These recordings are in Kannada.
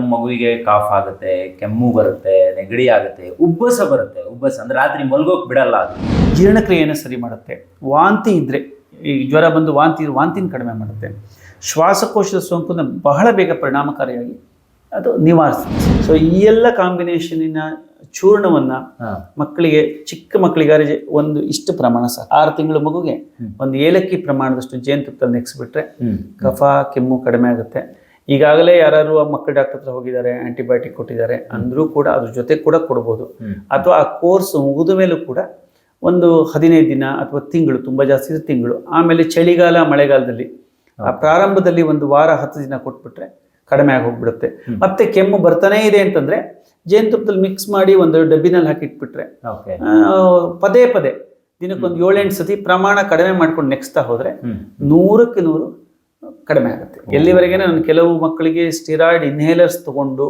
ನಮ್ಮ ಮಗುವಿಗೆ ಕಾಫ್ ಆಗುತ್ತೆ ಕೆಮ್ಮು ಬರುತ್ತೆ ನೆಗಡಿ ಆಗುತ್ತೆ ಉಬ್ಬಸ ಬರುತ್ತೆ. ಉಬ್ಬಸ ಅಂದ್ರೆ ರಾತ್ರಿ ಮಲ್ಗೋಕ್ ಬಿಡಲ್ಲ ಅದು. ಜೀರ್ಣಕ್ರಿಯೆಯನ್ನು ಸರಿ ಮಾಡುತ್ತೆ. ವಾಂತಿ ಇದ್ದರೆ ಈ ಜ್ವರ ಬಂದು ವಾಂತಿ ವಾಂತಿನ ಕಡಿಮೆ ಮಾಡುತ್ತೆ. ಶ್ವಾಸಕೋಶದ ಸೋಂಕನ್ನು ಬಹಳ ಬೇಗ ಪರಿಣಾಮಕಾರಿಯಾಗಿ ಅದು ನಿವಾರಿಸುತ್ತೆ. ಸೊ ಈ ಎಲ್ಲ ಕಾಂಬಿನೇಷನಿನ ಚೂರ್ಣವನ್ನು ಮಕ್ಕಳಿಗೆ ಚಿಕ್ಕ ಮಕ್ಕಳಿಗಾರ ಒಂದು ಇಷ್ಟು ಪ್ರಮಾಣ ಸಹ ಆರು ತಿಂಗಳ ಮಗುಗೆ ಒಂದು ಏಲಕ್ಕಿ ಪ್ರಮಾಣದಷ್ಟು ಜೇನುತುಪ್ಪದಲ್ಲಿ ನೆಕ್ಸ್ಬಿಟ್ರೆ ಬಿಟ್ರೆ ಕಫ ಕೆಮ್ಮು ಕಡಿಮೆ ಆಗುತ್ತೆ. ಈಗಾಗಲೇ ಯಾರು ಮಕ್ಕಳ ಡಾಕ್ಟರ್ ಹತ್ರ ಹೋಗಿದ್ದಾರೆ ಆಂಟಿಬಯೋಟಿಕ್ ಕೊಟ್ಟಿದ್ದಾರೆ ಅಂದರೂ ಕೂಡ ಅದ್ರ ಜೊತೆ ಕೂಡ ಕೊಡ್ಬೋದು. ಅಥವಾ ಆ ಕೋರ್ಸ್ ಮುಗಿದ ಮೇಲೂ ಕೂಡ ಒಂದು ಹದಿನೈದು ದಿನ ಅಥವಾ ತಿಂಗಳು ತುಂಬ ಜಾಸ್ತಿ ತಿಂಗಳು ಆಮೇಲೆ ಚಳಿಗಾಲ ಮಳೆಗಾಲದಲ್ಲಿ ಆ ಪ್ರಾರಂಭದಲ್ಲಿ ಒಂದು ವಾರ ಹತ್ತು ದಿನ ಕೊಟ್ಬಿಟ್ರೆ ಕಡಿಮೆ ಆಗಿ ಹೋಗ್ಬಿಡುತ್ತೆ. ಮತ್ತೆ ಕೆಮ್ಮು ಬರ್ತಾನೇ ಇದೆ ಅಂತಂದ್ರೆ ಜೇನುತುಪ್ಪದಲ್ಲಿ ಮಿಕ್ಸ್ ಮಾಡಿ ಒಂದು ಡಬ್ಬಿನಲ್ಲಿ ಹಾಕಿಟ್ಬಿಟ್ರೆ ಆ, ಪದೇ ಪದೇ ದಿನಕ್ಕೊಂದು ಏಳೆಂಟು ಸತಿ ಪ್ರಮಾಣ ಕಡಿಮೆ ಮಾಡ್ಕೊಂಡು ನೆಕ್ಸ್ತಾ ಹೋದ್ರೆ ನೂರಕ್ಕೆ ನೂರು ಕಡಿಮೆ ಆಗುತ್ತೆ. ಎಲ್ಲಿವರೆಗೆ ನಾನು ಕೆಲವು ಮಕ್ಕಳಿಗೆ ಸ್ಟಿರಾಯ್ಡ್ ಇನ್ಹೇಲರ್ಸ್ ತಗೊಂಡು.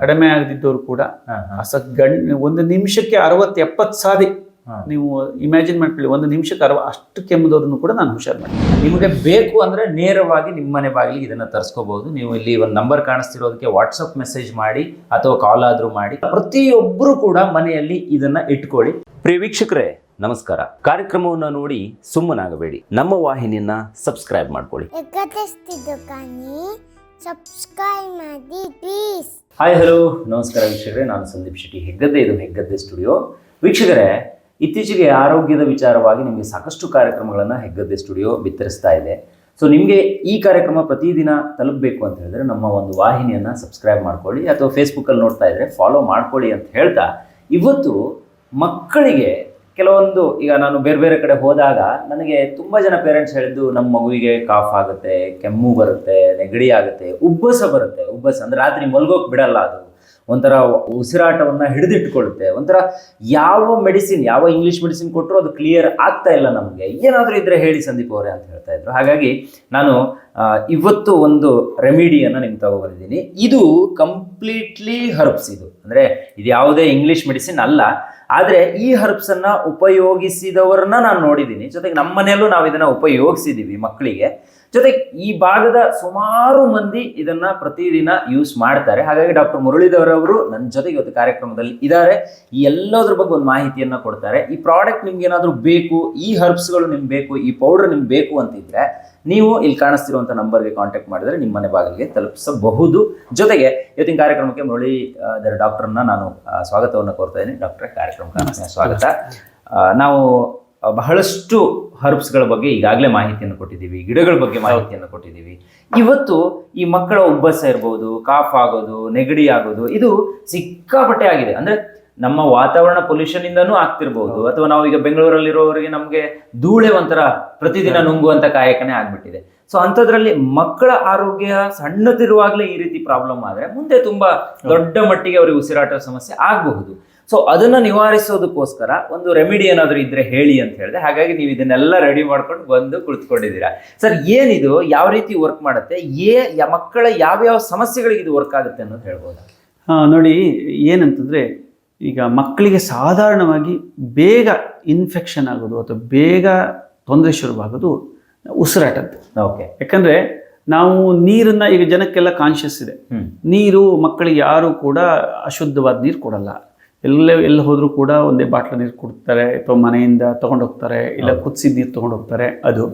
ಕಡಿಮೆ ಆಗದಿದ್ದವರು ಕೂಡ ಹಾ. ಒಂದು ನಿಮಿಷಕ್ಕೆ ಅರವತ್ತು ಎಪ್ಪತ್ತು ಸಾರಿ ನೀವು ಇಮ್ಯಾಜಿನ್ ಮಾಡ್ಕೊಳ್ಳಿ ಒಂದು ನಿಮಿಷಕ್ಕೆ ಅರವ ಅಷ್ಟು ಕೆಮ್ಮದವ್ರನ್ನು ಕೂಡ ನಾನು ಹುಷಾರು ಮಾಡಿ ನಿಮಗೆ ಬೇಕು ಅಂದ್ರೆ ನೇರವಾಗಿ ನಿಮ್ಮ ಮನೆ ಬಾಗಿಲಿಗೆ ಇದನ್ನ ತರಿಸ್ಕೋಬಹುದು ನೀವು ಇಲ್ಲಿ ಒಂದು ನಂಬರ್ ಕಾಣಿಸ್ತಿರೋದಕ್ಕೆ ವಾಟ್ಸಪ್ ಮೆಸೇಜ್ ಮಾಡಿ ಅಥವಾ ಕಾಲ್ ಆದ್ರೂ ಮಾಡಿ. ಪ್ರತಿಯೊಬ್ಬರು ಕೂಡ ಮನೆಯಲ್ಲಿ ಇದನ್ನ ಇಟ್ಕೊಳ್ಳಿ. ಪ್ರಿಯ ವೀಕ್ಷಕರೇ ನಮಸ್ಕಾರ. ಕಾರ್ಯಕ್ರಮವನ್ನು ನೋಡಿ ಸುಮ್ಮನಾಗಬೇಡಿ. ನಮ್ಮ ವಾಹಿನಿಯನ್ನ ಸಬ್ಸ್ಕ್ರೈಬ್ ಮಾಡ್ಕೊಳ್ಳಿ. ಎಕತೆಸ್ತಿದ್ದು ಕಾನಿ ಸಬ್ಸ್ಕ್ರೈಬ್ ಮಾಡಿ ಪ್ಲೀಸ್ ಹಾಯ್ ಹಲೋ ನಮಸ್ಕಾರ ವೀಕ್ಷಕರೇ. ನಾನು ಸಂದೀಪ್ ಶೆಟ್ಟಿ ಹೆಗ್ಗದ್ದೆ. ಇದು ಹೆಗ್ಗದ್ದೆ ಸ್ಟುಡಿಯೋ ವೀಕ್ಷಕರೇ ಇತ್ತೀಚೆಗೆ ಆರೋಗ್ಯದ ವಿಚಾರವಾಗಿ ನಿಮಗೆ ಸಾಕಷ್ಟು ಕಾರ್ಯಕ್ರಮಗಳನ್ನು ಹೆಗ್ಗದ್ದೆ ಸ್ಟುಡಿಯೋ ಬಿತ್ತರಿಸ್ತಾ ಇದೆ. ಸೊ ನಿಮಗೆ ಈ ಕಾರ್ಯಕ್ರಮ ಪ್ರತಿದಿನ ತಲುಪಬೇಕು ಅಂತ ಹೇಳಿದ್ರೆ ನಮ್ಮ ಒಂದು ವಾಹಿನಿಯನ್ನು ಸಬ್ಸ್ಕ್ರೈಬ್ ಮಾಡ್ಕೊಳ್ಳಿ. ಅಥವಾ ಫೇಸ್ಬುಕ್ಕಲ್ಲಿ ನೋಡ್ತಾ ಇದ್ರೆ ಫಾಲೋ ಮಾಡ್ಕೊಳ್ಳಿ ಅಂತ ಹೇಳ್ತಾ ಇವತ್ತು ಮಕ್ಕಳಿಗೆ ಕೆಲವೊಂದು, ಈಗ ನಾನು ಬೇರೆ ಬೇರೆ ಕಡೆ ಹೋದಾಗ ನನಗೆ ತುಂಬ ಜನ ಪೇರೆಂಟ್ಸ್ ಹೇಳಿದ್ದು, ನಮ್ಮ ಮಗುವಿಗೆ ಕಾಫ್ ಆಗುತ್ತೆ, ಕೆಮ್ಮು ಬರುತ್ತೆ, ನೆಗಡಿ ಆಗುತ್ತೆ, ಉಬ್ಬಸ ಬರುತ್ತೆ, ಉಬ್ಬಸ. ಅಂದ್ರೆ ರಾತ್ರಿ ಮಲ್ಗೋಕೆ ಬಿಡಲ್ಲ ಅದು. ಒಂಥರ ಉಸಿರಾಟವನ್ನ ಹಿಡಿದಿಟ್ಕೊಳ್ಳುತ್ತೆ. ಒಂಥರ ಯಾವ ಮೆಡಿಸಿನ್ ಯಾವ ಇಂಗ್ಲಿಷ್ ಮೆಡಿಸಿನ್ ಕೊಟ್ಟರು ಅದು ಕ್ಲಿಯರ್ ಆಗ್ತಾ ಇಲ್ಲ ನಮಗೆ. ಏನಾದರೂ ಇದ್ರೆ ಹೇಳಿ ಸಂದೀಪ್ ಅವರೇ ಅಂತ ಹೇಳ್ತಾ ಇದ್ರು. ಹಾಗಾಗಿ ನಾನು ಇವತ್ತು ಒಂದು ರೆಮಿಡಿಯನ್ನು ನಿಮ್ಗೆ ತಗೊಬಂದಿದ್ದೀನಿ. ಇದು ಕಂಪ್ಲೀಟ್ಲಿ ಹರ್ಬ್ಸ್ ಇದು. ಅಂದರೆ ಇದು ಯಾವುದೇ ಇಂಗ್ಲಿಷ್ ಮೆಡಿಸಿನ್ ಅಲ್ಲ. ಆದರೆ ಈ ಹರ್ಬ್ಸನ್ನು ಉಪಯೋಗಿಸಿದವರನ್ನ ನಾನು ನೋಡಿದ್ದೀನಿ ಜೊತೆಗೆ ನಮ್ಮ ಮನೆಯಲ್ಲೂ ನಾವು ಇದನ್ನು ಉಪಯೋಗಿಸಿದ್ದೀವಿ ಮಕ್ಕಳಿಗೆ ಜೊತೆಗೆ ಈ ಭಾಗದ ಸುಮಾರು ಮಂದಿ ಇದನ್ನ ಪ್ರತಿದಿನ ಯೂಸ್ ಮಾಡ್ತಾರೆ. ಹಾಗಾಗಿ ಡಾಕ್ಟರ್ ಮುರಳೀಧರ್ ಅವರು ನನ್ನ ಜೊತೆಗೆ ಇವತ್ತು ಕಾರ್ಯಕ್ರಮದಲ್ಲಿ ಇದ್ದಾರೆ. ಈ ಎಲ್ಲದ್ರ ಬಗ್ಗೆ ಒಂದು ಮಾಹಿತಿಯನ್ನ ಕೊಡ್ತಾರೆ. ಈ ಪ್ರಾಡಕ್ಟ್ ನಿಮ್ಗೆ ಏನಾದರೂ ಬೇಕು ಈ ಹರ್ಬ್ಸ್ಗಳು ನಿಮ್ಗೆ ಬೇಕು ಈ ಪೌಡರ್ ನಿಮ್ಗೆ ಬೇಕು ಅಂತಿದ್ರೆ ನೀವು ಇಲ್ಲಿ ಕಾಣಿಸ್ತಿರುವಂಥ ನಂಬರ್ಗೆ ಕಾಂಟ್ಯಾಕ್ಟ್ ಮಾಡಿದ್ರೆ ನಿಮ್ಮ ಮನೆ ಬಾಗಿಲಿಗೆ ತಲುಪಿಸಬಹುದು. ಜೊತೆಗೆ ಇವತ್ತಿನ ಕಾರ್ಯಕ್ರಮಕ್ಕೆ ಮುರಳಿ ಡಾಕ್ಟರ್ನ ನಾನು ಸ್ವಾಗತವನ್ನು ಕೋರ್ತಾ ಇದ್ದೀನಿ. ಡಾಕ್ಟರ್ ಕಾರ್ಯಕ್ರಮಕ್ಕೆ ಸ್ವಾಗತ. ನಾವು ಬಹಳಷ್ಟು ಹರ್ಬ್ಸ್ಗಳ ಬಗ್ಗೆ ಈಗಾಗಲೇ ಮಾಹಿತಿಯನ್ನು ಕೊಟ್ಟಿದ್ದೀವಿ ಗಿಡಗಳ ಬಗ್ಗೆ ಮಾಹಿತಿಯನ್ನು ಕೊಟ್ಟಿದ್ದೀವಿ. ಇವತ್ತು ಈ ಮಕ್ಕಳ ಉಬ್ಬಸ ಇರ್ಬೋದು ಕಾಫ್ ಆಗೋದು ನೆಗಡಿ ಆಗೋದು ಇದು ಸಿಕ್ಕಾಪಟ್ಟೆ ಆಗಿದೆ. ಅಂದ್ರೆ ನಮ್ಮ ವಾತಾವರಣ ಪೊಲ್ಯೂಷನ್ ಇಂದನೂ ಆಗ್ತಿರ್ಬೋದು. ಅಥವಾ ನಾವು ಈಗ ಬೆಂಗಳೂರಲ್ಲಿರೋರಿಗೆ ನಮಗೆ ಧೂಳೆ ಒಂಥರ ಪ್ರತಿದಿನ ನುಂಗುವಂತ ಕಾಯಕನೇ ಆಗ್ಬಿಟ್ಟಿದೆ. ಸೊ ಅಂಥದ್ರಲ್ಲಿ ಮಕ್ಕಳ ಆರೋಗ್ಯ ಸಣ್ಣದಿರುವಾಗಲೇ ಈ ರೀತಿ ಪ್ರಾಬ್ಲಮ್ ಆದ್ರೆ ಮುಂದೆ ತುಂಬಾ ದೊಡ್ಡ ಮಟ್ಟಿಗೆ ಅವರಿಗೆ ಉಸಿರಾಟ ಸಮಸ್ಯೆ ಆಗಬಹುದು. ಸೊ ಅದನ್ನ ನಿವಾರಿಸೋದಕ್ಕೋಸ್ಕರ ಒಂದು ರೆಮಿಡಿ ಏನಾದರೂ ಇದ್ರೆ ಹೇಳಿ ಅಂತ ಹೇಳಿದೆ. ಹಾಗಾಗಿ ನೀವು ಇದನ್ನೆಲ್ಲ ರೆಡಿ ಮಾಡ್ಕೊಂಡು ಬಂದು ಕುಳಿತುಕೊಂಡಿದ್ದೀರಾ. ಸರ್ ಏನಿದು? ಯಾವ ರೀತಿ ವರ್ಕ್ ಮಾಡುತ್ತೆ? ಏ ಯ- ಮಕ್ಕಳ ಯಾವ್ಯಾವ ಸಮಸ್ಯೆಗಳಿಗೆ ಇದು ವರ್ಕ್ ಆಗುತ್ತೆ ಅನ್ನೋದು ಹೇಳ್ಬೋದು? ನೋಡಿ ಏನಂತಂದರೆ ಈಗ ಮಕ್ಕಳಿಗೆ ಸಾಧಾರಣವಾಗಿ ಬೇಗ ಇನ್ಫೆಕ್ಷನ್ ಆಗೋದು ಅಥವಾ ಬೇಗ ತೊಂದರೆ ಶುರುವಾಗೋದು ಉಸಿರಾಟದ್ದು. ಓಕೆ ಯಾಕಂದರೆ ನಾವು ನೀರನ್ನು ಈಗ ಜನಕ್ಕೆಲ್ಲ ಕಾನ್ಷಿಯಸ್ ಇದೆ. ನೀರು ಮಕ್ಕಳಿಗೆ ಯಾರು ಕೂಡ ಅಶುದ್ಧವಾದ ನೀರು ಕೊಡಲ್ಲ. ಎಲ್ಲ ಎಲ್ಲಿ ಹೋದರೂ ಕೂಡ ಒಂದೇ ಬಾಟ್ಲ ನೀರು ಕೊಡ್ತಾರೆ ಅಥವಾ ಮನೆಯಿಂದ ತೊಗೊಂಡೋಗ್ತಾರೆ ಇಲ್ಲ ಕುದಿಸಿದ ನೀರು ತೊಗೊಂಡೋಗ್ತಾರೆ ಅದು.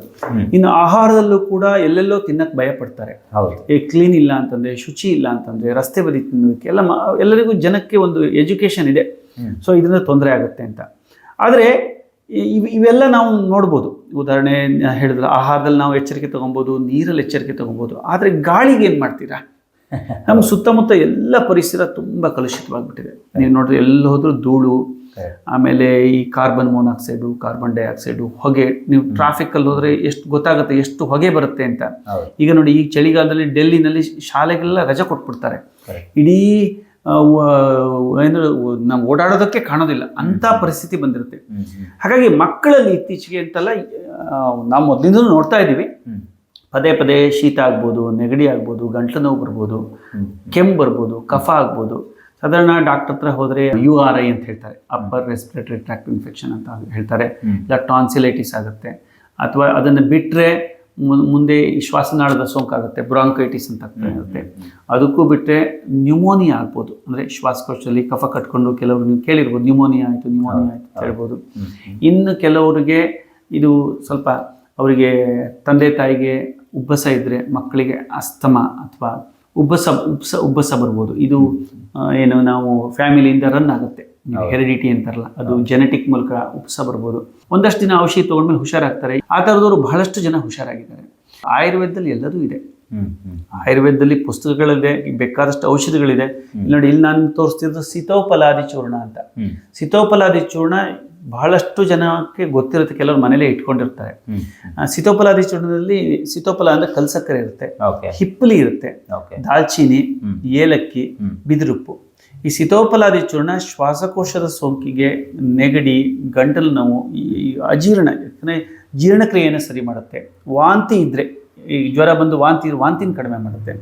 ಇನ್ನು ಆಹಾರದಲ್ಲೂ ಕೂಡ ಎಲ್ಲೆಲ್ಲೋ ತಿನ್ನಕ್ಕೆ ಭಯ ಪಡ್ತಾರೆ ಏ ಕ್ಲೀನ್ ಇಲ್ಲ ಅಂತಂದರೆ ಶುಚಿ ಇಲ್ಲ ಅಂತಂದರೆ ರಸ್ತೆ ಬದಿ ತಿನ್ನೋದಕ್ಕೆ ಎಲ್ಲ ಎಲ್ಲರಿಗೂ ಜನಕ್ಕೆ ಒಂದು ಎಜುಕೇಷನ್ ಇದೆ. ಸೊ ಇದರಿಂದ ತೊಂದರೆ ಆಗುತ್ತೆ ಅಂತ. ಆದರೆ ಇವ್ ಇವೆಲ್ಲ ನಾವು ನೋಡ್ಬೋದು. ಉದಾಹರಣೆ ಹೇಳಿದ್ರೆ ಆಹಾರದಲ್ಲಿ ನಾವು ಎಚ್ಚರಿಕೆ ತೊಗೊಬೋದು ನೀರಲ್ಲಿ ಎಚ್ಚರಿಕೆ ತೊಗೊಬೋದು ಆದರೆ ಗಾಳಿಗೆ ಏನು ಮಾಡ್ತೀರಾ? ನಮ್ಮ ಸುತ್ತಮುತ್ತ ಎಲ್ಲ ಪರಿಸರ ತುಂಬ ಕಲುಷಿತವಾಗಿಬಿಟ್ಟಿದೆ. ನೀವು ನೋಡ್ರಿ ಎಲ್ಲಿ ಹೋದ್ರೂ ಧೂಳು ಆಮೇಲೆ ಈ ಕಾರ್ಬನ್ ಮೊನಾಕ್ಸೈಡು ಕಾರ್ಬನ್ ಡೈಆಕ್ಸೈಡು ಹೊಗೆ. ನೀವು ಟ್ರಾಫಿಕಲ್ಲಿ ಹೋದ್ರೆ ಎಷ್ಟು ಗೊತ್ತಾಗುತ್ತೆ ಎಷ್ಟು ಹೊಗೆ ಬರುತ್ತೆ ಅಂತ. ಈಗ ನೋಡಿ ಈ ಚಳಿಗಾಲದಲ್ಲಿ ಡೆಲ್ಲಿನಲ್ಲಿ ಶಾಲೆಗೆಲ್ಲ ರಜೆ ಕೊಟ್ಬಿಡ್ತಾರೆ. ಇಡೀ ಏನು ನಾವು ಓಡಾಡೋದಕ್ಕೆ ಕಾಣೋದಿಲ್ಲ. ಅಂಥ ಪರಿಸ್ಥಿತಿ ಬಂದಿರುತ್ತೆ. ಹಾಗಾಗಿ ಮಕ್ಕಳಲ್ಲಿ ಇತ್ತೀಚೆಗೆ ಅಂತಲ್ಲ ನಾವು ಮೊದಲಿಂದ ನೋಡ್ತಾ ಇದ್ದೀವಿ. ಪದೇ ಪದೇ ಶೀತ ಆಗ್ಬೋದು ನೆಗಡಿ ಆಗ್ಬೋದು ಗಂಟ್ಲು ನೋವು ಬರ್ಬೋದು ಕೆಮ್ಮು ಬರ್ಬೋದು ಕಫ ಆಗ್ಬೋದು. ಸಾಧಾರಣ ಡಾಕ್ಟರ್ ಹತ್ರ ಹೋದರೆ ಯು ಆರ್ ಐ ಅಂತ ಹೇಳ್ತಾರೆ ಅಪ್ಪರ್ ರೆಸ್ಪಿರೇಟರಿ ಟ್ರ್ಯಾಕ್ಟ್ ಇನ್ಫೆಕ್ಷನ್ ಅಂತ ಹೇಳ್ತಾರೆ. ಇಲ್ಲ ಟಾನ್ಸಿಲೈಟಿಸ್ ಆಗುತ್ತೆ. ಅಥವಾ ಅದನ್ನು ಬಿಟ್ಟರೆ ಮುಂದೆ ಶ್ವಾಸನಾಳದ ಸೋಂಕಾಗುತ್ತೆ ಬ್ರಾಂಕೈಟಿಸ್ ಅಂತ ಇರುತ್ತೆ ಅದಕ್ಕೂ ಬಿಟ್ಟರೆ ನ್ಯೂಮೋನಿಯಾ ಆಗ್ಬೋದು. ಅಂದರೆ ಶ್ವಾಸಕೋಶದಲ್ಲಿ ಕಫ ಕಟ್ಕೊಂಡು ಕೆಲವರು ನೀವು ಕೇಳಿರ್ಬೋದು ನ್ಯೂಮೋನಿಯಾ ಆಯಿತು ನ್ಯೂಮೋನಿಯಾ ಆಯಿತು ಅಂತ ಹೇಳ್ಬೋದು. ಇನ್ನು ಕೆಲವರಿಗೆ ಇದು ಸ್ವಲ್ಪ ಅವರಿಗೆ ತಂದೆ ತಾಯಿಗೆ ಉಬ್ಬಸ ಇದ್ದರೆ ಮಕ್ಕಳಿಗೆ ಅಸ್ತಮ ಅಥವಾ ಉಬ್ಬಸ ಉಬ್ಬಸ ಉಬ್ಬಸ ಬರ್ಬೋದು. ಇದು ಏನು ನಾವು ಫ್ಯಾಮಿಲಿಯಿಂದ ರನ್ ಆಗುತ್ತೆ. ಹೆರಿಡಿಟಿ ಅಂತಾರಲ್ಲ ಅದು ಜೆನೆಟಿಕ್ ಮೂಲಕ ಉಬ್ಬಸ ಬರ್ಬೋದು. ಒಂದಷ್ಟು ದಿನ ಔಷಧಿ ತೊಗೊಂಡ್ಮೇಲೆ ಹುಷಾರಾಗ್ತಾರೆ. ಆ ಥರದವರು ಬಹಳಷ್ಟು ಜನ ಹುಷಾರಾಗಿದ್ದಾರೆ. ಆಯುರ್ವೇದದಲ್ಲಿ ಎಲ್ಲದೂ ಇದೆ. ಆಯುರ್ವೇದದಲ್ಲಿ ಪುಸ್ತಕಗಳಿದೆ ಬೇಕಾದಷ್ಟು ಔಷಧಿಗಳಿದೆ. ಇಲ್ಲಿ ನೋಡಿ ಇಲ್ಲಿ ನಾನು ತೋರಿಸ್ತಿದ್ದು ಸಿತೋಪಲಾದಿ ಚೂರ್ಣ ಅಂತ. ಸಿತೋಪಲಾದಿ ಚೂರ್ಣ ಬಹಳಷ್ಟು ಜನಕ್ಕೆ ಗೊತ್ತಿರುತ್ತೆ ಕೆಲವರು ಮನೇಲಿ ಇಟ್ಕೊಂಡಿರ್ತಾರೆ. ಸಿತೋಪಲಾದಿ ಚೂರ್ಣದಲ್ಲಿ ಸಿತೋಪಲ ಅಂದ್ರೆ ಕಲ್ಸಕ್ಕರೆ ಇರುತ್ತೆ. ಹಿಪ್ಪಲಿ ಇರುತ್ತೆ. ದಾಲ್ಚೀನಿ ಏಲಕ್ಕಿ. ಬಿದಿರುಪ್ಪು. ಈ ಸಿತೋಪಲಾದಿ ಚೂರ್ಣ ಶ್ವಾಸಕೋಶದ ಸೋಂಕಿಗೆ ನೆಗಡಿ ಗಂಟಲು ನೋವು ಈ ಅಜೀರ್ಣ ಯಾಕಂದರೆ ಜೀರ್ಣಕ್ರಿಯೆಯನ್ನು ಸರಿ ಮಾಡುತ್ತೆ. ವಾಂತಿ ಇದ್ದರೆ ಈ ಜ್ವರ ಬಂದು ವಾಂತಿ ವಾಂತಿನ ಕಡಿಮೆ ಮಾಡುತ್ತೆ.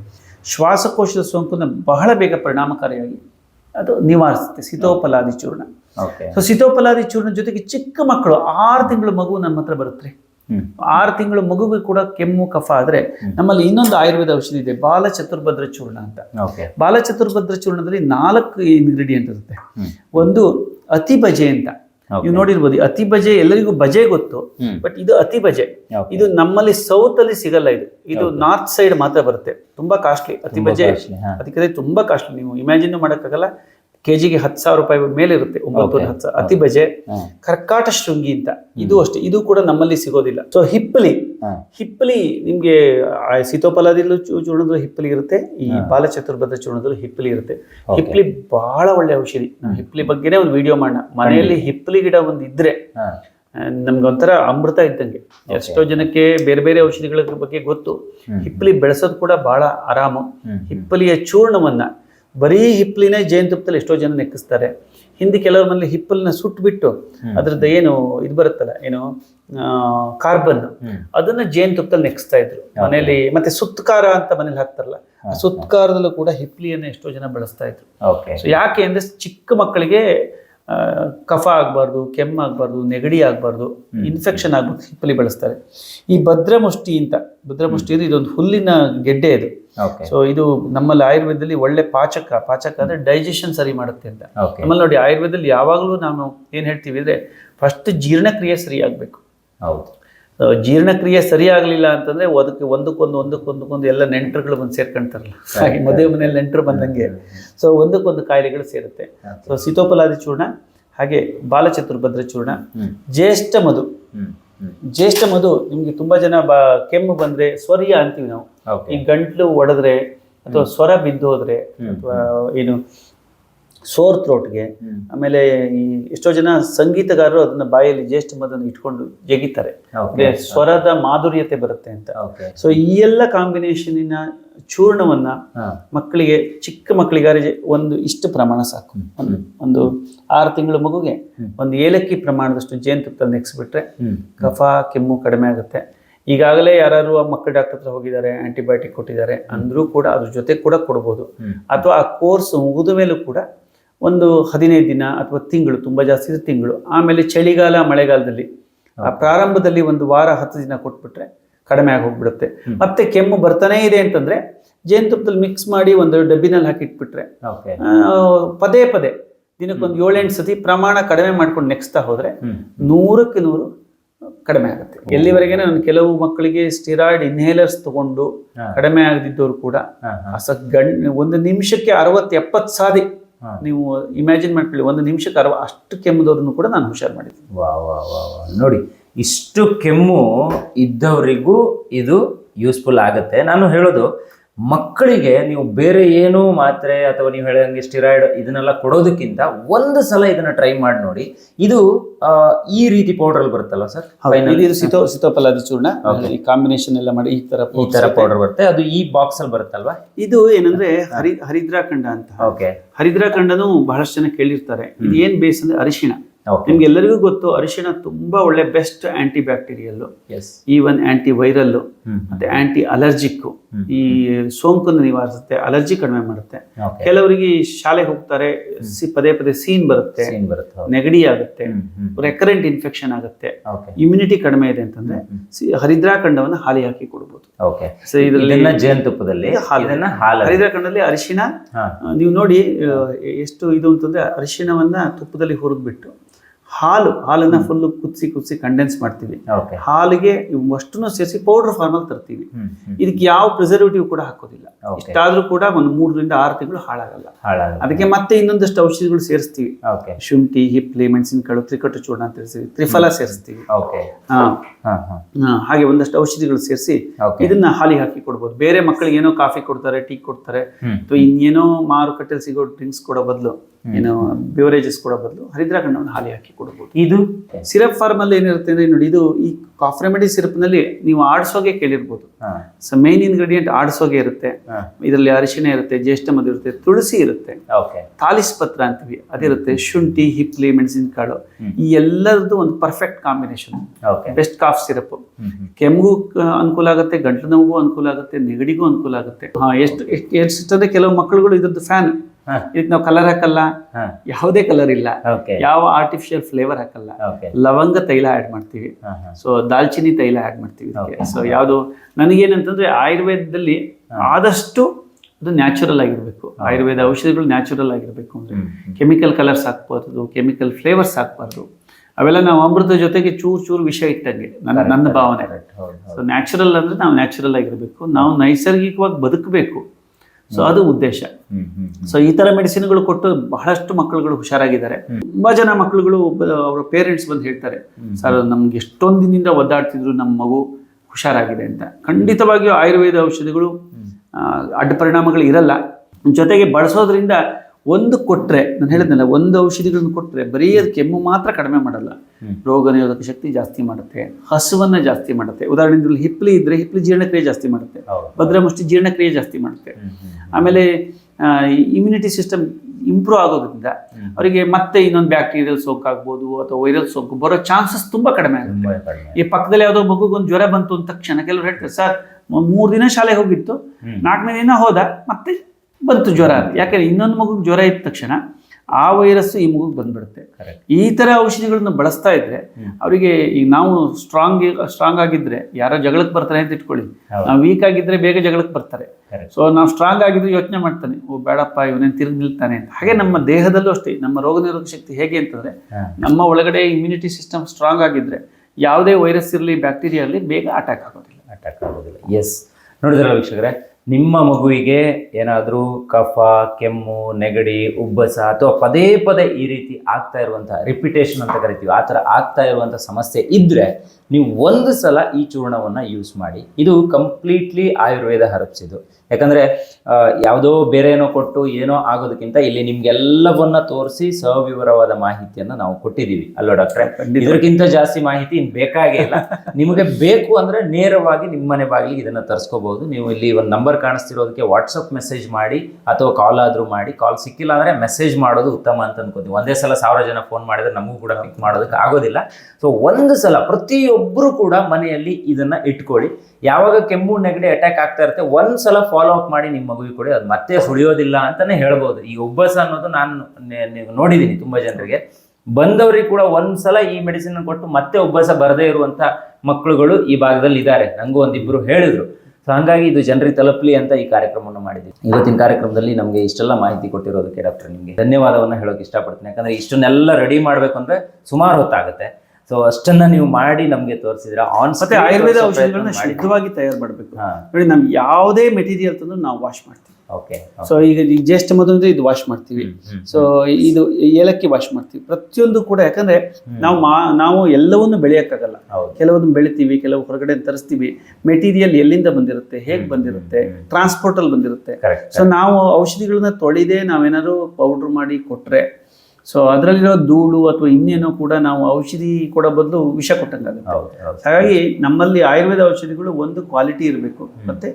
ಶ್ವಾಸಕೋಶದ ಸೋಂಕನ್ನು ಬಹಳ ಬೇಗ ಪರಿಣಾಮಕಾರಿಯಾಗಿ ಅದು ನಿವಾರಿಸುತ್ತೆ. ಸಿತೋಪಲಾದಿ ಚೂರ್ಣ. ಸೊ ಸಿತೋಪಲಾದಿ ಚೂರ್ಣ ಜೊತೆಗೆ ಚಿಕ್ಕ ಮಕ್ಕಳು ಆರು ತಿಂಗಳು ಮಗು ನಮ್ಮ ಹತ್ರ ಬರುತ್ತೆ. ಆರು ತಿಂಗಳು ಮಗುವಿಗೆ ಕೂಡ ಕೆಮ್ಮು ಕಫ ಆದರೆ ನಮ್ಮಲ್ಲಿ ಇನ್ನೊಂದು ಆಯುರ್ವೇದ ಔಷಧಿ ಇದೆ ಬಾಲ ಚತುರ್ಭದ್ರ ಚೂರ್ಣ ಅಂತ. ಬಾಲಚತುರ್ಭದ್ರ ಬಾಲ ಚತುರ್ಭದ್ರ ಚೂರ್ಣದಲ್ಲಿ ನಾಲ್ಕು ಇಂಗ್ರೀಡಿಯೆಂಟ್ ಇರುತ್ತೆ. ಒಂದು ಅತಿ ಬಜೆ ಅಂತ. ನೀವು ನೋಡಿರ್ಬೋದು ಅತಿ ಬಜೆ ಎಲ್ಲರಿಗೂ ಬಜೆ ಗೊತ್ತು ಬಟ್ ಇದು ಅತಿ ಬಜೆ. ಇದು ನಮ್ಮಲ್ಲಿ ಸೌತ್ ಅಲ್ಲಿ ಸಿಗಲ್ಲ ಇದು. ಇದು ನಾರ್ತ್ ಸೈಡ್ ಮಾತ್ರ ಬರುತ್ತೆ. ತುಂಬಾ ಕಾಸ್ಟ್ಲಿ ಅತಿ ಬಜೆ. ಅದಕ್ಕೆ ತುಂಬಾ ಕಾಸ್ಟ್ಲಿ ನೀವು ಇಮ್ಯಾಜಿನ್ ಮಾಡೋಕ್ಕಾಗಲ್ಲ ಕೆಜಿಗೆ ಹತ್ತು ಸಾವಿರ ರೂಪಾಯಿ ಮೇಲೆ ಇರುತ್ತೆ ಒಂಬತ್ತು. ಹತ್ತು ಸಾವಿರ. ಅತಿ ಬಜೆ. ಕರ್ಕಾಟ ಶೃಂಗಿ ಅಂತ. ಇದು ಅಷ್ಟೇ. ಇದು ಕೂಡ ನಮ್ಮಲ್ಲಿ ಸಿಗೋದಿಲ್ಲ. ಸೊ ಹಿಪ್ಪಲಿ. ಹಿಪ್ಪಲಿ ನಿಮಗೆ ಸೀತೋಪಲಾದಿಲ್ಲೂ ಚೂ- ಚೂರ್ಣದಲ್ಲೂ ಹಿಪ್ಪಲಿ ಇರುತ್ತೆ ಈ ಬಾಲ ಚತುರ್ಭದ್ರ ಚೂರ್ಣದಲ್ಲೂ ಹಿಪ್ಪಲಿ ಇರುತ್ತೆ. ಹಿಪ್ಪಲಿ ಬಹಳ ಒಳ್ಳೆ ಔಷಧಿ. ನಾವು ಹಿಪ್ಪಲಿ ಬಗ್ಗೆನೇ ಒಂದು ವಿಡಿಯೋ ಮಾಡೋಣ. ಮನೆಯಲ್ಲಿ ಹಿಪ್ಪಲಿ ಗಿಡ ಒಂದು ಇದ್ರೆ ನಮ್ಗೊಂಥರ ನಮ್ಗೆ ಒಂಥರ ಅಮೃತ ಇದ್ದಂಗೆ. ಎಷ್ಟೋ ಜನಕ್ಕೆ ಬೇರೆ ಬೇರೆ ಔಷಧಿಗಳ ಬಗ್ಗೆ ಗೊತ್ತು. ಹಿಪ್ಪಲಿ ಬೆಳೆಸೋದು ಕೂಡ ಬಹಳ ಆರಾಮು. ಹಿಪ್ಪಲಿಯ ಚೂರ್ಣವನ್ನ ಬರೀ ಹಿಪ್ಲಿನೇ ಜೇನುತುಪ್ಪದಲ್ಲಿ ಎಷ್ಟೋ ಜನ ನೆಕ್ಕಿಸ್ತಾರೆ. ಹಿಂದೆ ಕೆಲವ್ರ ಮನೇಲಿ ಹಿಪ್ಪಲ್ನ ಸುಟ್ಬಿಟ್ಟು ಅದ್ರದ್ದು ಏನು ಇದು ಬರುತ್ತಲ್ಲ ಏನು ಕಾರ್ಬನ್. ಅದನ್ನ ಜೇನುತುಪ್ಪದಲ್ಲಿ ನೆಕ್ಸ್ತಾ ಇದ್ರು. ಮನೇಲಿ ಮತ್ತೆ ಸುತ್ಕಾರ ಅಂತ ಮನೇಲಿ ಹಾಕ್ತಾರಲ್ಲ ಆ ಸುತ್ಕಾರದಲ್ಲೂ ಕೂಡ ಹಿಪ್ಲಿಯನ್ನ ಎಷ್ಟೋ ಜನ ಬಳಸ್ತಾ ಇದ್ರು. ಸೊ ಯಾಕೆ ಅಂದ್ರೆ ಚಿಕ್ಕ ಮಕ್ಕಳಿಗೆ ಕಫ ಆಗಬಾರ್ದು ಕೆಮ್ಮು ಆಗಬಾರ್ದು ನೆಗಡಿ ಆಗಬಾರ್ದು ಇನ್ಫೆಕ್ಷನ್ ಆಗ್ಬಾರ್ದು ಹಿಪ್ಪಲಿ ಬಳಸ್ತಾರೆ. ಈ ಭದ್ರಮುಷ್ಟಿ ಅಂತ ಭದ್ರಮುಷ್ಟಿ ಅಂದ್ರೆ ಇದೊಂದು ಹುಲ್ಲಿನ ಗೆಡ್ಡೆ ಇದು. ಸೊ ಇದು ನಮ್ಮಲ್ಲಿ ಆಯುರ್ವೇದದಲ್ಲಿ ಒಳ್ಳೆ ಪಾಚಕ ಪಾಚಕ ಅಂದ್ರೆ ಡೈಜೆಷನ್ ಸರಿ ಮಾಡುತ್ತೆ ಅಂತ. ನಮ್ಮಲ್ಲಿ ನೋಡಿ ಆಯುರ್ವೇದದಲ್ಲಿ ಯಾವಾಗಲೂ ನಾನು ಏನು ಹೇಳ್ತೀವಿ ಅಂದ್ರೆ ಫಸ್ಟ್ ಜೀರ್ಣಕ್ರಿಯೆ ಸರಿ ಆಗಬೇಕು. ಹೌದು. ಜೀರ್ಣಕ್ರಿಯೆ ಸರಿ ಆಗಲಿಲ್ಲ ಅಂತಂದ್ರೆ ಅದಕ್ಕೆ ಒಂದಕ್ಕೊಂದು ಒಂದಕ್ಕೊಂದಕ್ಕೊಂದು ಎಲ್ಲ ನೆಂಟರುಗಳು ಬಂದು ಸೇರ್ಕೊಂತಾರಲ್ಲ ಹಾಗೆ ಮದುವೆ ಮನೆಯಲ್ಲಿ ನೆಂಟರು ಬಂದಂಗೆ. ಸೊ ಒಂದಕ್ಕೊಂದು ಕಾಯಿಲೆಗಳು ಸೇರುತ್ತೆ. ಸೊ ಸೀತೋಪಲಾದಿ ಚೂರ್ಣ ಹಾಗೆ ಬಾಲಚತುರ್ಭದ್ರ ಚೂರ್ಣ. ಜ್ಯೇಷ್ಠ ಮಧು ಜ್ಯೇಷ್ಠ ಮಧು ನಿಮ್ಗೆ ತುಂಬಾ ಜನ ಬ ಕೆಮ್ಮು ಬಂದ್ರೆ ಸ್ವರ್ಯ ಅಂತೀವಿ ನಾವು. ಈ ಗಂಟ್ಲು ಒಡೆದ್ರೆ ಅಥವಾ ಸ್ವರ ಬಿದ್ದೋದ್ರೆ ಅಥವಾ ಏನು ಸೋರ್ ಥ್ರೋಟ್ಗೆ. ಆಮೇಲೆ ಈ ಎಷ್ಟೋ ಜನ ಸಂಗೀತಗಾರರು ಅದನ್ನ ಬಾಯಲ್ಲಿ ಜ್ಯೇಷ್ಠ ಮದನ್ನು ಇಟ್ಕೊಂಡು ಜಗಿತಾರೆ. ಸ್ವರದ ಮಾಧುರ್ಯತೆ ಬರುತ್ತೆ ಅಂತ. ಸೊ ಈ ಎಲ್ಲ ಕಾಂಬಿನೇಷನಿನ ಚೂರ್ಣವನ್ನ ಮಕ್ಕಳಿಗೆ ಚಿಕ್ಕ ಮಕ್ಕಳಿಗಾರಿಗೆ ಒಂದು ಇಷ್ಟು ಪ್ರಮಾಣ ಸಾಕು. ಒಂದು ಆರು ತಿಂಗಳ ಮಗುಗೆ ಒಂದು ಏಲಕ್ಕಿ ಪ್ರಮಾಣದಷ್ಟು ಜೇನುತುಪ್ಪದಲ್ಲಿ ನೆಕ್ಸ್ಬಿಟ್ರೆ ಕಫ ಕೆಮ್ಮು ಕಡಿಮೆ ಆಗುತ್ತೆ. ಈಗಾಗಲೇ ಯಾರು ಮಕ್ಕಳ ಡಾಕ್ಟರ್ ಹತ್ರ ಹೋಗಿದ್ದಾರೆ ಆಂಟಿಬಯೋಟಿಕ್ ಕೊಟ್ಟಿದ್ದಾರೆ ಅಂದ್ರೂ ಕೂಡ ಅದ್ರ ಜೊತೆ ಕೂಡ ಕೊಡ್ಬೋದು. ಅಥವಾ ಆ ಕೋರ್ಸ್ ಮುಗಿದ ಮೇಲೂ ಕೂಡ ಒಂದು ಹದಿನೈದು ದಿನ ಅಥವಾ ತಿಂಗಳು ತುಂಬ ಜಾಸ್ತಿ ತಿಂಗಳು. ಆಮೇಲೆ ಚಳಿಗಾಲ ಮಳೆಗಾಲದಲ್ಲಿ ಆ ಪ್ರಾರಂಭದಲ್ಲಿ ಒಂದು ವಾರ ಹತ್ತು ದಿನ ಕೊಟ್ಬಿಟ್ರೆ ಕಡಿಮೆ ಆಗಿ ಹೋಗ್ಬಿಡುತ್ತೆ ಮತ್ತೆ ಕೆಮ್ಮು ಬರ್ತಾನೇ ಇದೆ ಅಂತಂದ್ರೆ ಜೇನುತುಪ್ಪದಲ್ಲಿ ಮಿಕ್ಸ್ ಮಾಡಿ ಒಂದು ಡಬ್ಬಿನಲ್ಲಿ ಹಾಕಿಟ್ಬಿಟ್ರೆ ಪದೇ ಪದೇ ದಿನಕ್ಕೊಂದು ಏಳೆಂಟು ಸತಿ ಪ್ರಮಾಣ ಕಡಿಮೆ ಮಾಡ್ಕೊಂಡು ನೆಕ್ಸ್ತಾ ಹೋದ್ರೆ ನೂರಕ್ಕೆ ನೂರು ಕಡಿಮೆ ಆಗುತ್ತೆ. ಎಲ್ಲಿವರೆಗೆ ನಾನು ಕೆಲವು ಮಕ್ಕಳಿಗೆ ಸ್ಟಿರಾಯ್ಡ್ ಇನ್ಹೇಲರ್ಸ್ ತಗೊಂಡು ಕಡಿಮೆ ಆಗದಿದ್ದವರು ಕೂಡ ಅಸ ಗಣ್ ಒಂದು ನಿಮಿಷಕ್ಕೆ ಅರವತ್ತು ಎಪ್ಪತ್ತು ಸಾರಿ ಹಾ. ನೀವು ಇಮ್ಯಾಜಿನ್ ಮಾಡ್ಕೊಳ್ಳಿ ಒಂದು ನಿಮಿಷಕ್ಕೆ ಅರವ ಅಷ್ಟು ಕೆಮ್ಮದವ್ರನ್ನು ಕೂಡ ನಾನು ಹುಷಾರು ಮಾಡಿದ್ದೀನಿ. ವಾ ವಾ ವಾ ವಾ. ನೋಡಿ ಇಷ್ಟು ಕೆಮ್ಮು ಇದ್ದವರಿಗೂ ಇದು ಯೂಸ್ಫುಲ್ ಆಗುತ್ತೆ. ನಾನು ಹೇಳೋದು ಮಕ್ಕಳಿಗೆ ನೀವು ಬೇರೆ ಏನು ಮಾತ್ರೆ ಅಥವಾ ನೀವು ಹೇಳಿದಂಗೆ ಸ್ಟಿರಾಯ್ಡ್ ಇದನ್ನೆಲ್ಲ ಕೊಡೋದಕ್ಕಿಂತ ಒಂದು ಸಲ ಇದನ್ನ ಟ್ರೈ ಮಾಡಿ ನೋಡಿ. ಇದು ಈ ರೀತಿ ಪೌಡರ್ ಬರುತ್ತಲ್ಲ ಸರ್ ಇದು ಇದು ಸಿತೋ ಸಿತೋಪಲಾದಿ ಚೂರ್ಣ ಈ ಕಾಂಬಿನೇಷನ್ ಎಲ್ಲ ಮಾಡಿ ಈ ತರ ಈ ತರ ಪೌಡರ್ ಬರುತ್ತೆ. ಅದು ಈ ಬಾಕ್ಸ್ ಅಲ್ಲಿ ಬರುತ್ತಲ್ವಾ? ಇದು ಏನಂದ್ರೆ ಹರಿ ಹರಿದ್ರಾಖಂಡ ಅಂತ. ಓಕೆ ಹರಿದ್ರಾಖಂಡನು ಬಹಳಷ್ಟು ಜನ ಕೇಳಿರ್ತಾರೆ. ಇದು ಏನ್ ಬೇಸ್ ಅಂದ್ರೆ ಅರಿಶಿಣ. ಓಕೆ ನಿಮ್ಗೆ ಎಲ್ಲರಿಗೂ ಗೊತ್ತು ಅರಿಶಿಣ ತುಂಬಾ ಒಳ್ಳೆ best anti bacterial as even anti viral ಮತ್ತೆ ಆಂಟಿ ಅಲರ್ಜಿಕ್ ಈ ಸೋಂಕನ್ನು ನಿವಾರಿಸುತ್ತೆ ಅಲರ್ಜಿ ಕಡಿಮೆ ಮಾಡುತ್ತೆ. ಕೆಲವರಿಗೆ ಶಾಲೆಗೆ ಹೋಗ್ತಾರೆ ಪದೇ ಪದೇ ಸೀನ್ ಬರುತ್ತೆ ನೆಗಡಿ ಆಗುತ್ತೆ ರೆಕರೆಂಟ್ ಇನ್ಫೆಕ್ಷನ್ ಆಗುತ್ತೆ. ಇಮ್ಯುನಿಟಿ ಕಡಿಮೆ ಇದೆ ಅಂತಂದ್ರೆ ಹರಿದ್ರಾಖಂಡವನ್ನ ಹಾಲಿ ಹಾಕಿ ಇದನ್ನ ಜೇನುತುಪ್ಪದಲ್ಲಿ ಹರಿದ್ರಾಖಂಡದಲ್ಲಿ ಅರಿಶಿಣ ನೀವು ನೋಡಿ ಎಷ್ಟು ಇದು ಅಂತಂದ್ರೆ ಅರಿಶಿಣವನ್ನ ತುಪ್ಪದಲ್ಲಿ ಹುರಿದ್ಬಿಟ್ಟು ಹಾಲು ಹಾಲನ್ನ ಫುಲ್ ಕುದಿಸಿ ಕುದಿಸಿ ಕಂಡೆನ್ಸ್ ಮಾಡ್ತೀವಿ. ಹಾಲಿಗೆ ಅಷ್ಟನ್ನು ಸೇರಿಸಿ ಪೌಡರ್ ಫಾರ್ಮಲ್ಲಿ ತರ್ತೀವಿ. ಹ್ಮ್ ಹ್ಮ್. ಇದಕ್ಕೆ ಯಾವ ಪ್ರಿಸರ್ವೇಟಿವ್ ಕೂಡ ಹಾಕೋದಿಲ್ಲ. ಇಷ್ಟಾದ್ರೂ ಕೂಡ ಒಂದು ಮೂರರಿಂದ ಆರು ತಿಂಗಳು ಹಾಳಾಗಲ್ಲ. ಅದಕ್ಕೆ ಮತ್ತೆ ಇನ್ನೊಂದಷ್ಟು ಔಷಧಿಗಳು ಸೇರಿಸ್ತೀವಿ. ಶುಂಠಿ ಹಿಪ್ಲಿ ಮೆಣಸಿನಕಾಳು ತ್ರಿಕಟ್ಟು ಚೂರ್ಣ ಅಂತ ಸೇರಿಸ್ತೀವಿ ತ್ರಿಫಲ ಸೇರಿಸ್ತೀವಿ. ಓಕೆ. ಹಾ. ಹಾ ಹಾ. ಹಾ, ಹಾಗೆ ಒಂದಷ್ಟು ಔಷಧಿಗಳು ಸೇರಿಸಿ ಇದನ್ನ ಹಾಲಿಗೆ ಹಾಕಿ ಕೊಡ್ಬೋದು. ಬೇರೆ ಮಕ್ಕಳಿಗೆ ಏನೋ ಕಾಫಿ ಕೊಡ್ತಾರೆ ಟೀ ಕೊಡ್ತಾರೆ ಅಥವಾ ಇನ್ನೇನೋ ಮಾರುಕಟ್ಟೆಯಲ್ಲಿ ಸಿಗೋ ಡ್ರಿಂಕ್ಸ್ ಕೊಡೋ ಬದಲು ಏನೋ ಬಿವರೇಜಸ್ ಕೊಡೋ ಬದಲು ಹರಿದ್ರಾಖಂಡವನ್ನು ಹಾಲಿ ಹಾಕಿ. ಕೊಡ್ಬೋದು. ಇದು ಸಿರಪ್ ಫಾರ್ಮ್ ಅಲ್ಲಿ ಏನಿರುತ್ತೆ ಅಂದ್ರೆ ನೋಡಿ ಇದು ಈ ಕಾಫ್ ರೆಮಿಡಿ ಸಿರಪ್ನಲ್ಲಿ ನೀವು ಆಡ್ಸೋಗೆ ಕೇಳಿರ್ಬೋದು. ಸೊ ಮೇನ್ ಇಂಗ್ರೀಡಿಯೆಂಟ್ ಆಡ್ಸೋಗೆ ಇರುತ್ತೆ. ಇದರಲ್ಲಿ ಅರಿಶಿಣ ಇರುತ್ತೆ ಜ್ಯೇಷ್ಠ ಮಧು ಇರುತ್ತೆ ತುಳಸಿ ಇರುತ್ತೆ. ತಾಲಿಸ್ ಪತ್ರ ಅಂತೀವಿ ಅದಿರುತ್ತೆ ಶುಂಠಿ ಹಿಪ್ಲಿ ಮೆಣಸಿನಕಾಳು. ಈ ಎಲ್ಲರದ್ದು ಒಂದು perfect combination best cough syrup ಕೆಮ್ಮಿಗೂ ಅನುಕೂಲ ಆಗುತ್ತೆ ಗಂಟಲು ನೋವಿಗೂ ಅನುಕೂಲ ಆಗುತ್ತೆ ನೆಗಡಿಗೂ ಅನುಕೂಲ ಆಗುತ್ತೆ. ಎಷ್ಟು ಎಷ್ಟು ಕೆಲವು ಮಕ್ಕಳುಗಳು ಇದ್ರದ್ದು ಫ್ಯಾನ್ ಇದಕ್ಕೆ ನಾವು ಕಲರ್ ಹಾಕಲ್ಲ. ಯಾವುದೇ ಕಲರ್ ಇಲ್ಲ. ಯಾವ ಆರ್ಟಿಫಿಷಿಯಲ್ ಫ್ಲೇವರ್ ಹಾಕಲ್ಲ. ಲವಂಗ ತೈಲ ಆ್ಯಡ್ ಮಾಡ್ತೀವಿ. ಸೊ ದಾಲ್ಚಿನ್ನಿ ತೈಲ ಆ್ಯಡ್ ಮಾಡ್ತೀವಿ. ಸೊ ಯಾವುದು ನನಗೇನಂತಂದ್ರೆ ಆಯುರ್ವೇದದಲ್ಲಿ ಆದಷ್ಟು ಅದು ನ್ಯಾಚುರಲ್ ಆಗಿರಬೇಕು. ಆಯುರ್ವೇದ ಔಷಧಿಗಳು ನ್ಯಾಚುರಲ್ ಆಗಿರಬೇಕು ಅಂದ್ರೆ. ಕೆಮಿಕಲ್ ಕಲರ್ಸ್ ಹಾಕ್ಬಾರ್ದು ಕೆಮಿಕಲ್ ಫ್ಲೇವರ್ಸ್ ಹಾಕ್ಬಾರ್ದು. ಅವೆಲ್ಲ ನಾವು ಅಮೃತ ಜೊತೆಗೆ ಚೂರು ಚೂರು ವಿಷ ಇಟ್ಟಂಗೆ. ನನ್ನ ನನ್ನ ಭಾವನೆ. ಸೊ ನ್ಯಾಚುರಲ್ ಅಂದ್ರೆ ನಾವು ನ್ಯಾಚುರಲ್ ಆಗಿರಬೇಕು. ನಾವು ನೈಸರ್ಗಿಕವಾಗಿ ಬದುಕಬೇಕು. ಸೊ ಅದು ಉದ್ದೇಶ. ಸೊ ಈ ತರ ಮೆಡಿಸಿನ್ಗಳು ಕೊಟ್ಟು ಬಹಳಷ್ಟು ಮಕ್ಕಳುಗಳು ಹುಷಾರಾಗಿದ್ದಾರೆ. ತುಂಬಾ ಜನ ಮಕ್ಕಳುಗಳು ಅವರ ಪೇರೆಂಟ್ಸ್ ಬಂದು ಹೇಳ್ತಾರೆ, ಸರ್, ನಮ್ಗೆ ಎಷ್ಟೊಂದು ದಿನದಿಂದ ಒದ್ದಾಡ್ತಿದ್ರು ನಮ್ಮ ಮಗು ಹುಷಾರಾಗಿದೆ ಅಂತ. ಖಂಡಿತವಾಗಿಯೂ ಆಯುರ್ವೇದ ಔಷಧಿಗಳು ಅಡ್ಡ ಪರಿಣಾಮಗಳು ಇರಲ್ಲ. ಜೊತೆಗೆ ಬಳಸೋದ್ರಿಂದ ಒಂದು ಕೊಟ್ಟರೆ ನಾನು ಹೇಳಿದ್ನಲ್ಲ ಒಂದು ಔಷಧಿಗಳನ್ನು ಕೊಟ್ಟರೆ ಬರೀ ಅದು ಕೆಮ್ಮು ಮಾತ್ರ ಕಡಿಮೆ ಮಾಡಲ್ಲ. ರೋಗ ನಿರೋಧಕ ಶಕ್ತಿ ಜಾಸ್ತಿ ಮಾಡುತ್ತೆ ಹಸುವನ್ನು ಜಾಸ್ತಿ ಮಾಡುತ್ತೆ. ಉದಾಹರಣೆಗೆ ಹಿಪ್ಲಿ ಇದ್ರೆ ಹಿಪ್ಲಿ ಜೀರ್ಣಕ್ರಿಯೆ ಜಾಸ್ತಿ ಮಾಡುತ್ತೆ ಭದ್ರಮಷ್ಟಿ ಜೀರ್ಣಕ್ರಿಯೆ ಜಾಸ್ತಿ ಮಾಡುತ್ತೆ. ಆಮೇಲೆ ಇಮ್ಯುನಿಟಿ ಸಿಸ್ಟಮ್ ಇಂಪ್ರೂವ್ ಆಗೋದ್ರಿಂದ ಅವರಿಗೆ ಮತ್ತೆ ಇನ್ನೊಂದು ಬ್ಯಾಕ್ಟೀರಿಯಲ್ ಸೋಂಕಾಗ್ಬೋದು ಅಥವಾ ವೈರಲ್ ಸೋಂಕು ಬರೋ ಚಾನ್ಸಸ್ ತುಂಬಾ ಕಡಿಮೆ ಆಗುತ್ತೆ. ಈ ಪಕ್ಕದಲ್ಲಿ ಯಾವುದೋ ಮಗುಗೊಂದು ಜ್ವರ ಬಂತು ಅಂತ ತಕ್ಷಣ ಕೆಲವರು ಹೇಳ್ತಾರೆ ಸರ್ ಮೂರು ದಿನ ಶಾಲೆಗೆ ಹೋಗಿತ್ತು. ನಾಲ್ಕನೇ ದಿನ ಹೋದ ಮತ್ತೆ ಬಂತು ಜ್ವರ ಯಾಕಂದ್ರೆ ಇನ್ನೊಂದು ಮಗುಗೆ ಜ್ವರ ಇದ್ದ ತಕ್ಷಣ ಆ ವೈರಸ್ ಈ ಮಗುಗೆ ಬಂದ್ಬಿಡುತ್ತೆ. ಈ ತರ ಔಷಧಿಗಳನ್ನ ಬಳಸ್ತಾ ಇದ್ರೆ. ಅವರಿಗೆ ಈಗ ನಾವು ಸ್ಟ್ರಾಂಗ್ ಸ್ಟ್ರಾಂಗ್ ಆಗಿದ್ರೆ ಯಾರೋ ಜಗಳಕ್ಕೆ ಬರ್ತಾರೆ ಅಂತ ಇಟ್ಕೊಳ್ಳಿ. ನಾವು ವೀಕ್ ಆಗಿದ್ರೆ ಬೇಗ ಜಗಳಕ್ಕೆ ಬರ್ತಾರೆ. ಸೊ ನಾವು ಸ್ಟ್ರಾಂಗ್ ಆಗಿದ್ರೆ ಯೋಚನೆ ಮಾಡ್ತಾನೆ ಓ ಬೇಡಪ್ಪ ಇವನೇನು ತಿರುಗಿ ನಿಲ್ತಾನೆ ಅಂತ. ಹಾಗೆ ನಮ್ಮ ದೇಹದಲ್ಲೂ ಅಷ್ಟೇ ನಮ್ಮ ರೋಗ ನಿರೋಧಕ ಶಕ್ತಿ ಹೇಗೆ ಅಂತಂದ್ರೆ ನಮ್ಮ ಒಳಗಡೆ ಇಮ್ಯುನಿಟಿ ಸಿಸ್ಟಮ್ ಸ್ಟ್ರಾಂಗ್ ಆಗಿದ್ರೆ ಯಾವುದೇ ವೈರಸ್ ಇರಲಿ ಬ್ಯಾಕ್ಟೀರಿಯಾ ಇರಲಿ ಬೇಗ ಅಟ್ಯಾಕ್ ಆಗೋದಿಲ್ಲ. ಅಟ್ಯಾಕ್ ಆಗೋದಿಲ್ಲ. ಎಸ್ ನೋಡಿದ್ರಲ್ಲ ವೀಕ್ಷಕರೇ ನಿಮ್ಮ ಮಗುವಿಗೆ ಏನಾದರೂ ಕಫ, ಕೆಮ್ಮು, ನೆಗಡಿ, ಉಬ್ಬಸ ಅಥವಾ ಪದೇ ಪದೇ ಈ ರೀತಿ ಆಗ್ತಾ ಇರುವಂಥ ರಿಪಿಟೇಷನ್ ಅಂತ ಕರಿತೀವಿ. ಆ ಥರ ಆಗ್ತಾ ಇರುವಂಥ ಸಮಸ್ಯೆ ಇದ್ದರೆ ನೀವು ಒಂದು ಸಲ ಈ ಚೂರ್ಣವನ್ನು ಯೂಸ್ ಮಾಡಿ. ಇದು ಕಂಪ್ಲೀಟ್ಲಿ ಆಯುರ್ವೇದ ಹರಪ್ಸ್ ಇದು. ಯಾಕಂದರೆ ಯಾವುದೋ ಬೇರೆ ಏನೋ ಕೊಟ್ಟು ಏನೋ ಆಗೋದಕ್ಕಿಂತ ಇಲ್ಲಿ ನಿಮಗೆಲ್ಲವನ್ನ ತೋರಿಸಿ ಸವಿವರವಾದ ಮಾಹಿತಿಯನ್ನು ನಾವು ಕೊಟ್ಟಿದ್ದೀವಿ. ಅಲ್ವಾ ಡಾಕ್ಟ್ರೆ. ಇದಕ್ಕಿಂತ ಜಾಸ್ತಿ ಮಾಹಿತಿ ಇನ್ನು ಬೇಕಾಗೇ ಇಲ್ಲ. ನಿಮಗೆ ಬೇಕು ಅಂದ್ರೆ ನೇರವಾಗಿ ನಿಮ್ಮ ಮನೆ ಬಾಗಿಲಿಗೆ ಇದನ್ನ ತರಿಸ್ಕೋಬಹುದು. ನೀವು ಇಲ್ಲಿ ಒಂದು ನಂಬರ್ ಕಾಣಿಸ್ತಿರೋದಕ್ಕೆ ವಾಟ್ಸಪ್ ಮೆಸೇಜ್ ಮಾಡಿ ಅಥವಾ ಕಾಲ್ ಆದ್ರೂ ಮಾಡಿ. ಕಾಲ್ ಸಿಕ್ಕಿಲ್ಲ ಅಂದ್ರೆ ಮೆಸೇಜ್ ಮಾಡೋದು ಉತ್ತಮ ಅಂತ ಅನ್ಕೋತೀವಿ. ಒಂದೇ ಸಲ ಸಾವಿರ ಜನ ಫೋನ್ ಮಾಡಿದ್ರೆ ನಮಗೂ ಕೂಡ ಪಿಕ್ ಮಾಡೋದಕ್ಕೆ ಆಗೋದಿಲ್ಲ. ಸೊ ಒಂದು ಸಲ ಪ್ರತಿಯೊಬ್ಬರು ಕೂಡ ಮನೆಯಲ್ಲಿ ಇದನ್ನ ಇಟ್ಕೊಳ್ಳಿ. ಯಾವಾಗ ಕೆಮ್ಮು, ನೆಗಡಿ ಅಟ್ಯಾಕ್ ಆಗ್ತಾ ಇರುತ್ತೆ, ಒಂದ್ಸಲ ಫಾಲೋ ಅಪ್ ಮಾಡಿ ನಿಮ್ಮ ಮಗುವಿಗೆ ಕೊಡಿ, ಅದು ಮತ್ತೆ ಸುಳಿಯೋದಿಲ್ಲ ಅಂತಾನೆ ಹೇಳ್ಬೋದು. ಈ ಒಬ್ಬಸ ಅನ್ನೋದು ನಾನು ನೋಡಿದ್ದೀನಿ ತುಂಬಾ ಜನರಿಗೆ. ಬಂದವರಿಗೆ ಕೂಡ ಒಂದ್ಸಲ ಈ ಮೆಡಿಸಿನ್ ಕೊಟ್ಟು ಮತ್ತೆ ಒಬ್ಬಸ ಬರದೇ ಇರುವಂತ ಮಕ್ಕಳುಗಳು ಈ ಭಾಗದಲ್ಲಿ ಇದ್ದಾರೆ. ನಂಗೂ ಒಂದಿಬ್ರು ಹೇಳಿದ್ರು. ಸೊ ಹಂಗಾಗಿ ಇದು ಜನರಿಗೆ ತಲುಪಲಿ ಅಂತ ಈ ಕಾರ್ಯಕ್ರಮವನ್ನು ಮಾಡಿದ್ವಿ. ಇವತ್ತಿನ ಕಾರ್ಯಕ್ರಮದಲ್ಲಿ ನಮಗೆ ಇಷ್ಟೆಲ್ಲ ಮಾಹಿತಿ ಕೊಟ್ಟಿರೋದಕ್ಕೆ ಡಾಕ್ಟರ್ ನಿಮಗೆ ಧನ್ಯವಾದವನ್ನು ಹೇಳೋಕೆ ಇಷ್ಟಪಡ್ತೀನಿ. ಯಾಕಂದ್ರೆ ಇಷ್ಟನ್ನೆಲ್ಲ ರೆಡಿ ಮಾಡಬೇಕು ಅಂದ್ರೆ ಸುಮಾರು ಹೊತ್ತಾಗುತ್ತೆ. ಸೊ ಅಷ್ಟನ್ನ ನೀವು ಮಾಡಿ ನಮಗೆ ತೋರಿಸಿದ್ರೆ ಆನ್ ಮತ್ತೆ ಆಯುರ್ವೇದ ಔಷಧಿಗಳನ್ನ ಶುದ್ಧವಾಗಿ ತಯಾರು ಮಾಡಬೇಕು ನೋಡಿ ನಮ್ ಯಾವುದೇ ಮೆಟೀರಿಯಲ್ ತಂದು ನಾವು ವಾಶ್ ಮಾಡ್ತೀವಿ. ಓಕೆ ಸೊ ಈಗ ಈ ಜ್ಯೇಷ್ಠ ಮಧು ಅಂದ್ರೆ ಇದು ವಾಶ್ ಮಾಡ್ತೀವಿ. ಸೊ ಇದು ಏಲಕ್ಕಿ ವಾಶ್ ಮಾಡ್ತೀವಿ. ಪ್ರತಿಯೊಂದು ಕೂಡ ಯಾಕಂದ್ರೆ ನಾವು ಮಾ ನಾವು ಎಲ್ಲವನ್ನು ಬೆಳೆಯಕ್ಕಾಗಲ್ಲ. ಕೆಲವೊಂದು ಬೆಳಿತೀವಿ ಕೆಲವು ಹೊರಗಡೆ ತರಿಸ್ತೀವಿ. ಮೆಟೀರಿಯಲ್ ಎಲ್ಲಿಂದ ಬಂದಿರುತ್ತೆ ಹೇಗ್ ಬಂದಿರುತ್ತೆ ಟ್ರಾನ್ಸ್ಪೋರ್ಟ್ ಅಲ್ಲಿ ಬಂದಿರುತ್ತೆ. ಸೊ ನಾವು ಔಷಧಿಗಳನ್ನ ತೊಳಿದೆ ನಾವೇನಾದ್ರು ಪೌಡರ್ ಮಾಡಿ ಕೊಟ್ರೆ ಸೊ ಅದರಲ್ಲಿರೋ ಧೂಳು ಅಥವಾ ಇನ್ನೇನೋ ಕೂಡ ನಾವು ಔಷಧಿ ಕೊಡೋ ಬದಲು ವಿಷ ಕೊಟ್ಟಂಗಾಗುತ್ತೆ. ಹಾಗಾಗಿ ನಮ್ಮಲ್ಲಿ ಆಯುರ್ವೇದ ಔಷಧಿಗಳು ಒಂದು ಕ್ವಾಲಿಟಿ ಇರಬೇಕು ಮತ್ತೆ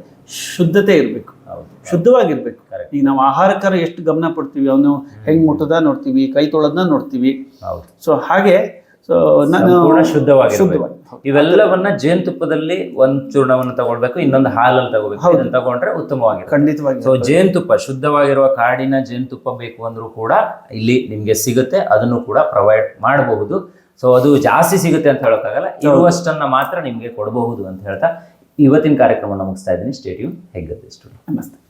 ಶುದ್ಧತೆ ಇರಬೇಕು. ಶುದ್ಧವಾಗಿರ್ಬೇಕು. ಈಗ ನಾವು ಆಹಾರಕ್ಕಾರ ಎಷ್ಟು ಗಮನ ಪಡ್ತೀವಿ ಅವನು ಹೆಂಗ್ ಮುಟ್ಟದ ನೋಡ್ತೀವಿ ಕೈ ತೊಳೆದ್ನ ನೋಡ್ತೀವಿ. ಸೊ ಹಾಗೆ ಸೊ ನಾನು. ಶುದ್ಧವಾಗಿ. ಇವೆಲ್ಲವನ್ನ ಜೇನುತುಪ್ಪದಲ್ಲಿ ಒಂದ್ ಚೂರ್ಣವನ್ನು ತಗೊಳ್ಬೇಕು ಇನ್ನೊಂದು ಹಾಲಲ್ಲಿ ತಗೋಬೇಕು. ಇದನ್ನು ಇದನ್ನ ತಗೊಂಡ್ರೆ ಉತ್ತಮವಾಗಿ ಖಂಡಿತವಾಗಿ ಸೊ ಜೇನುತುಪ್ಪ ಶುದ್ಧವಾಗಿರುವ ಕಾಡಿನ ಜೇನುತುಪ್ಪ ಬೇಕು ಅಂದ್ರೂ ಕೂಡ ಇಲ್ಲಿ ನಿಮ್ಗೆ ಸಿಗುತ್ತೆ ಅದನ್ನು ಕೂಡ ಪ್ರೊವೈಡ್ ಮಾಡಬಹುದು. ಸೊ ಅದು ಜಾಸ್ತಿ ಸಿಗುತ್ತೆ ಅಂತ ಹೇಳೋಕ್ಕಾಗಲ್ಲ ಇರುವಷ್ಟನ್ನ ಮಾತ್ರ ನಿಮ್ಗೆ ಕೊಡಬಹುದು ಅಂತ ಹೇಳ್ತಾ ಇವತ್ತಿನ ಕಾರ್ಯಕ್ರಮ ಮುಗಿಸ್ತಾ ಇದ್ದೀನಿ. ಸ್ಟೇಟ್ಯೂ ಹೆಗ್ಗತ್ತೆ ಸ್ಟೂಡೆಂಟ್ ನಮಸ್ತೆ.